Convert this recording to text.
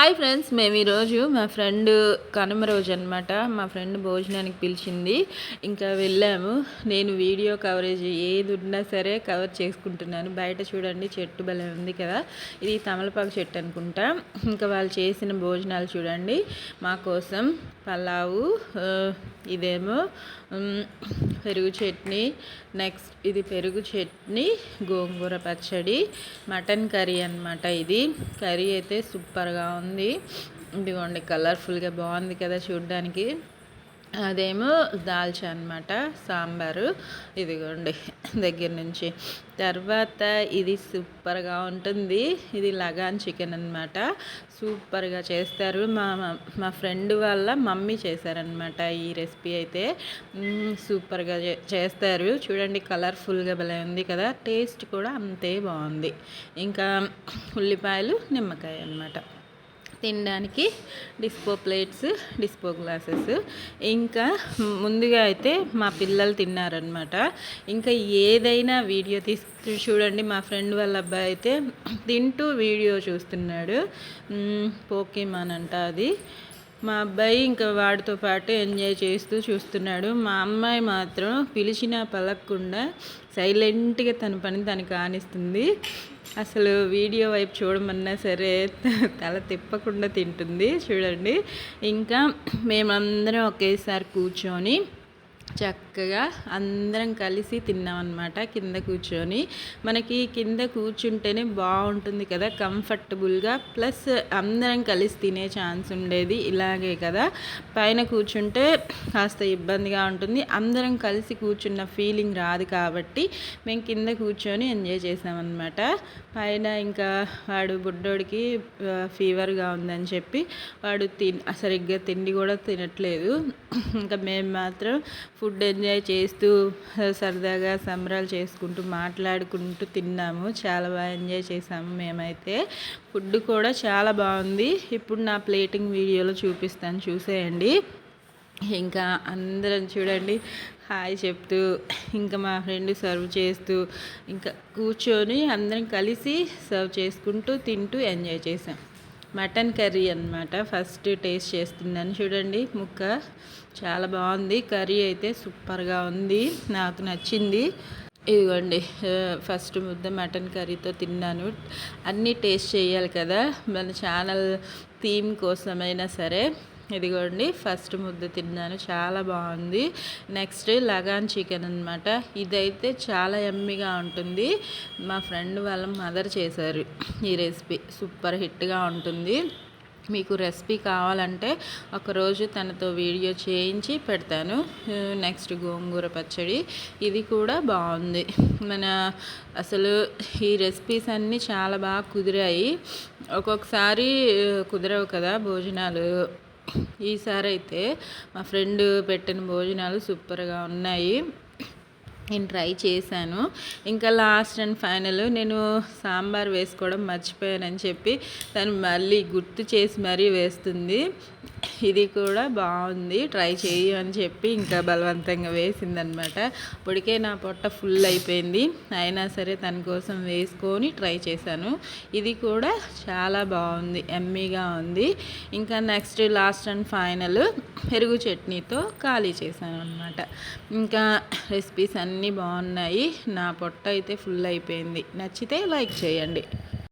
Hi friends మేము ఈరోజు మా ఫ్రెండ్ కనుమ రోజు అనమాట మా ఫ్రెండ్ భోజనానికి పిలిచింది. ఇంకా వెళ్ళాము. నేను వీడియో కవరేజ్ ఏది ఉన్నా సరే కవర్ చేసుకుంటున్నాను. బయట చూడండి చెట్టు భలే ఉంది కదా. ఇది తమలపాకు చెట్టు అనుకుంటా. ఇంకా వాళ్ళు చేసిన భోజనాలు చూడండి. మా కోసం పలావు ఇదేమో పెరుగు చట్నీ. నెక్స్ట్ ఇది పెరుగు చట్నీ గోంగూర పచ్చడి మటన్ కర్రీ అనమాట ఇది. కర్రీ అయితే సూపర్గా ఉంది. ఇదిగోండి కలర్ఫుల్గా బాగుంది కదా చూడ్డానికి. అదేమో దాల్చా అనమాట సాంబారు. ఇదిగోండి దగ్గర నుంచి. తర్వాత ఇది సూపర్గా ఉంటుంది. ఇది లగాన్ చికెన్ అనమాట సూపర్గా చేస్తారు. మా మా ఫ్రెండ్ వాళ్ళ మమ్మీ చేశారనమాట ఈ రెసిపీ అయితే. సూపర్గా చేస్తారు. చూడండి కలర్ఫుల్గా భలే ఉంది కదా. టేస్ట్ కూడా అంతే బాగుంది. ఇంకా ఉల్లిపాయలు నిమ్మకాయ అనమాట తినడానికి డిస్పో ప్లేట్స్ డిస్పో గ్లాసెస్. ఇంకా ముందుగా అయితే మా పిల్లలు తిన్నారనమాట ఇంకా ఏదైనా వీడియో తీసు చూడండి మా ఫ్రెండ్ వాళ్ళ అబ్బాయి అయితే తింటూ వీడియో చూస్తున్నాడు. పోకేమాన్ అంట అది. మా అబ్బాయి ఇంకా వాడితో పాటు ఎంజాయ్ చేస్తూ చూస్తున్నాడు. మా అమ్మాయి మాత్రం పిలిచినా పలకకుండా సైలెంట్గా తన పని తను కానిస్తుంది అసలు వీడియో వైపు చూడమన్నా సరే తల తిప్పకుండా తింటుంది. చూడండి. ఇంకా మేమందరం ఒకేసారి కూర్చొని చక్కగా అందరం కలిసి తిన్నామన్నమాట కింద కూర్చొని. మనకి కింద కూర్చుంటేనే బాగుంటుంది కదా కంఫర్టబుల్గా. ప్లస్ అందరం కలిసి తినే ఛాన్స్ ఉండేది ఇలాగే కదా. పైన కూర్చుంటే కాస్త ఇబ్బందిగా ఉంటుంది. అందరం కలిసి కూర్చున్న ఫీలింగ్ రాదు కాబట్టి మేము కింద కూర్చొని ఎంజాయ్ చేసామన్నమాట. పైన ఇంకా వాడు బుడ్డోడికి ఫీవర్గా ఉందని చెప్పి వాడు తిన్ సరిగ్గా తిండి కూడా తినట్లేదు. ఇంకా మేము మాత్రం ఫుడ్ ఎంజాయ్ చేస్తూ సరదాగా సంబరాలు చేసుకుంటూ మాట్లాడుకుంటూ తిన్నాము. చాలా బాగా ఎంజాయ్ చేసాము మేమైతే. ఫుడ్ కూడా చాలా బాగుంది. ఇప్పుడు నా ప్లేటింగ్ వీడియోలో చూపిస్తాను. చూసేయండి. ఇంకా అందరం చూడండి. హాయ్ చెప్తూ ఇంకా మా ఫ్రెండ్ సర్వ్ చేస్తూ ఇంకా కూర్చొని అందరం కలిసి సర్వ్ చేసుకుంటూ తింటూ ఎంజాయ్ చేసాం. మటన్ కర్రీ అనమాట ఫస్ట్ టేస్ట్ చేస్తున్నాను చూడండి ముక్క. చాలా బాగుంది. కర్రీ అయితే సూపర్గా ఉంది. నాకు నచ్చింది. ఇదిగోండి ఫస్ట్ ముద్ద మటన్ కర్రీతో తిన్నాను. అన్నీ టేస్ట్ చేయాలి కదా. మన ఛానల్ థీమ్ కోసమైనా సరే. ఇదిగోండి ఫస్ట్ ముద్ద తిన్నాను చాలా బాగుంది. నెక్స్ట్ లగాన్ చికెన్ అనమాట ఇదైతే చాలా ఎమ్మిగా ఉంటుంది. మా ఫ్రెండ్ వాళ్ళ మదర్ చేశారు ఈ రెసిపీ. సూపర్ హిట్గా ఉంటుంది. మీకు రెసిపీ కావాలంటే ఒకరోజు తనతో వీడియో చేయించి పెడతాను. నెక్స్ట్ గోంగూర పచ్చడి. ఇది కూడా బాగుంది. మన అసలు ఈ రెసిపీస్ అన్నీ చాలా బాగా కుదిరాయి. ఒక్కొక్కసారి కుదరవు కదా భోజనాలు. ఈసారి అయితే మా ఫ్రెండ్ పెట్టిన భోజనాలు సూపర్గా ఉన్నాయి. నేను ట్రై చేశాను. ఇంకా లాస్ట్ అండ్ ఫైనల్ నేను సాంబార్ వేసుకోవడం మర్చిపోయానని చెప్పి తను మళ్ళీ గుర్తు చేసి మరీ వేస్తుంది. ఇది కూడా బాగుంది. ట్రై చేయి అని చెప్పి ఇంకా బలవంతంగా వేసిందనమాట. ఇప్పటికే నా పొట్ట ఫుల్ అయిపోయింది. అయినా సరే తన కోసం వేసుకొని ట్రై చేశాను. ఇది కూడా చాలా బాగుంది. ఎమ్మీగా ఉంది. ఇంకా నెక్స్ట్ లాస్ట్ అండ్ ఫైనల్ పెరుగు చట్నీతో ఖాళీ చేశాను అనమాట ఇంకా రెసిపీస్ అన్నీ బాగున్నాయి. నా పొట్ట అయితే ఫుల్ అయిపోయింది. నచ్చితే లైక్ చేయండి.